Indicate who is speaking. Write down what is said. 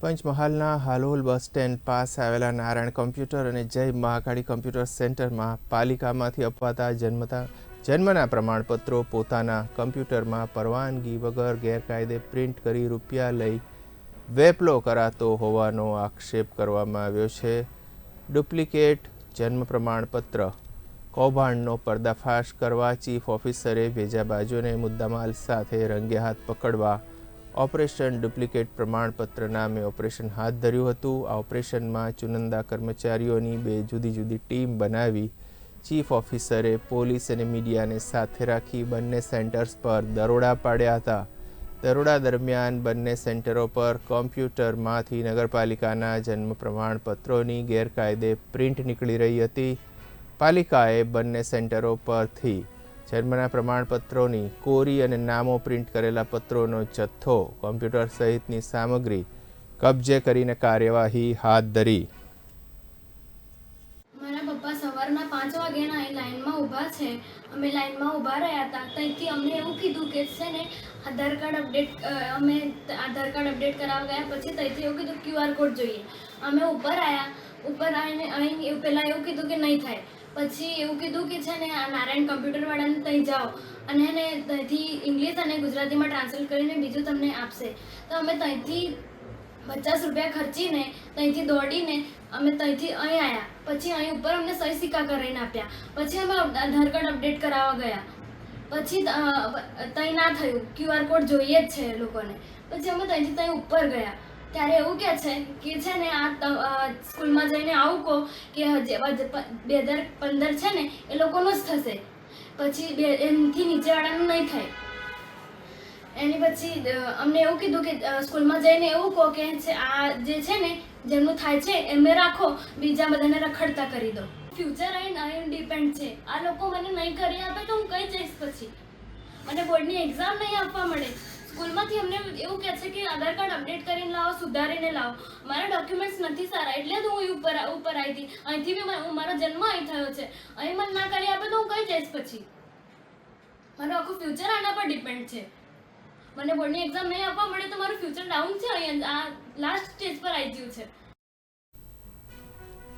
Speaker 1: પંચમહાલના Halol bus stand pass આવેલા Narayan computer અને જય મહાકાળી કોમ્પ્યુટર સેન્ટરમાં પાલિકામાંથી અપાતા જન્મતા જન્મના પ્રમાણપત્રો પોતાના કમ્પ્યુટરમાં પરવાનગી વગર ગેરકાયદે પ્રિન્ટ કરી રૂપિયા લઈ વેપલો કરાતો હોવાનો આક્ષેપ કરવામાં આવ્યો છે. ડુપ્લિકેટ જન્મ પ્રમાણપત્ર. કૌભાંડનો પર્દાફાશ કરવા ચીફ ઓફિસરે ભેજાબાજુને મુદ્દામાલ સાથે રંગે હાથ પકડવા ઓપરેશન ડુપ્લિકેટ પ્રમાણપત્ર નામે ઓપરેશન હાથ ધર્યું હતું. આ ઓપરેશનમાં ચુનંદા કર્મચારીઓની બે જુદી જુદી ટીમ બનાવી ચીફ ઓફિસરે પોલીસ અને મીડિયાને સાથે રાખી બંને સેન્ટર્સ પર દરોડા પાડ્યા હતા. દરોડા દરમિયાન બંને સેન્ટરો પર કોમ્પ્યુટરમાંથી નગરપાલિકાના જન્મ પ્રમાણપત્રોની ગેરકાયદે પ્રિન્ટ નીકળી રહી હતી. પાલિકાએ બંને સેન્ટરો પરથી જન્મના પ્રમાણપત્રોની કોરી અને નામો પ્રિન્ટ કરેલા પત્રોનો જથ્થો, કોમ્પ્યુટર સહિતની સામગ્રી કબજે કરીને કાર્યવાહી હાથ ધરી.
Speaker 2: અમે લાઈનમાં એવું કીધું કે છે ને, આધાર કાર્ડ અપડેટ અમે આધાર કાર્ડ અપડેટ કરાવવા ગયા પછી ત્યાંથી એવું કીધું ક્યુઆર કોડ જોઈએ. અમે ઉપર આવ્યા ઉપર આવીને અહીં પહેલાં એવું કીધું કે નહીં થાય. પછી એવું કીધું કે છે ને, આ નારાયણ કમ્પ્યુટરવાળાને ત્યાં જાઓ અને એને ત્યાંથી ઇંગ્લિશ અને ગુજરાતીમાં ટ્રાન્સલેટ કરીને બીજું તમને આપશે. તો અમે ત્યાંથી પચાસ રૂપિયા ખર્ચીને ત્યાંથી દોડીને અમે ત્યાંથી અહીં આવ્યા પછી અહીં ઉપર અમને સહી સિક્કા કરીને આપ્યા. પછી અમે આધાર કાર્ડ અપડેટ કરાવવા ગયા. પછી ત્યાં ના થયું. ક્યુઆર કોડ જોઈએ જ છે એ લોકોને. પછી અમે ત્યાંથી ત્યાં ઉપર ગયા. ત્યારે એવું કે છે કે છે ને આ સ્કૂલમાં જઈને આવું કહો કે જેવા બે હજાર પંદર છે ને એ લોકોનું જ થશે. પછી બે, એમથી નીચેવાળાનું નહીં થાય. એની પછી અમને એવું કીધું કે સ્કૂલમાં જઈને એવું કહો કે છે, આ જે છે ને જેમનું થાય છે એમને રાખો, બીજા બધાને રખડતા કરી દો. ફ્યુચર એન્ડ આઈ ડિપેન્ડ છે. આ લોકો મને નહીં કરી આપે તો હું કઈ જઈશ પછી? મને બોર્ડની એક્ઝામ નહીં આપવા મળે. સ્કૂલમાંથી અમને એવું કહે છે કે આધાર કાર્ડ અપડેટ કરીને લાવો, સુધારીને લાવો. મારા ડોક્યુમેન્ટ્સ નથી સારા, એટલે તો હું ઉપર ઉપર આવી હતી. અહીંથી બી મારો- મારો જન્મ અહીં થયો છે. અહીં મને ના કરી આપે તો હું કઈ જઈશ પછી? મારું આખું ફ્યુચર આના પર ડિપેન્ડ છે. મને બોર્ડની એક્ઝામ નહીં આપવા મળે તો મારું ફ્યુચર ડાઉન છે અહીં, આ લાસ્ટ સ્ટેજ પર આવી ગયું છે.